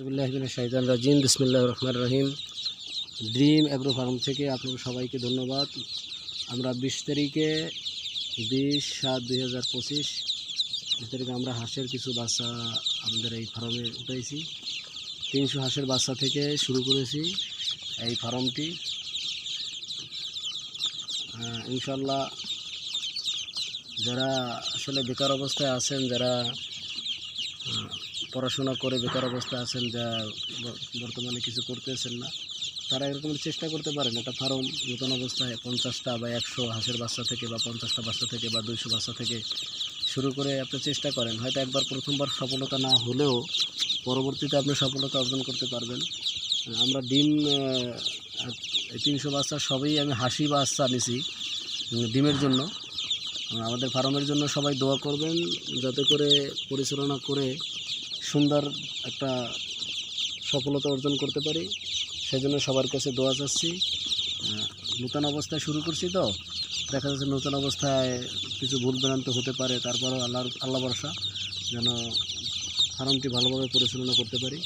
শাহিদান রাজিম বিসমিল্লাহ রহমান রহিম। ড্রিম অ্যাগ্রো ফার্ম থেকে আপনাদের সবাইকে ধন্যবাদ। আমরা বিশ তারিখে, বিশ সাত দুই হাজার পঁচিশ তারিখে আমরা হাঁসের কিছু বাচ্চা আমাদের এই ফার্মে উঠাইছি। তিনশো হাঁসের বাচ্চা থেকে শুরু করেছি এই ফার্মটি। ইনশাল্লাহ যারা আসলে বেকার অবস্থায় আছেন, যারা পড়াশোনা করে বেকার অবস্থায় আছেন, যা বর্তমানে কিছু করতেছেন না, তারা এরকম চেষ্টা করতে পারেন। একটা ফার্ম নতুন অবস্থায় পঞ্চাশটা বা একশো হাঁসের বাচ্চা থেকে বা পঞ্চাশটা বাচ্চা থেকে বা দুইশো বাচ্চা থেকে শুরু করে আপনি চেষ্টা করেন। হয়তো একবার প্রথমবার সফলতা না হলেও পরবর্তীতে আপনি সফলতা অর্জন করতে পারবেন। আমরা ডিম তিনশো বাচ্চা সবই আমি হাসি বাচ্চা নিছি ডিমের জন্য। আমাদের ফার্মের জন্য সবাই দোয়া করবেন, যাতে করে পরিচালনা করে সুন্দর একটা সফলতা অর্জন করতে পারি। সেজন্য সবার কাছে দোয়া চাচ্ছি। নূতন অবস্থায় শুরু করছি তো। দেখা যাচ্ছে নতুন অবস্থায় কিছু ভুল ভ্রান্ত হতে পারে, তারপরও আল্লাহর আল্লাহ ভরসা, যেন ফার্মটি ভালোভাবে পরিচালনা করতে পারি।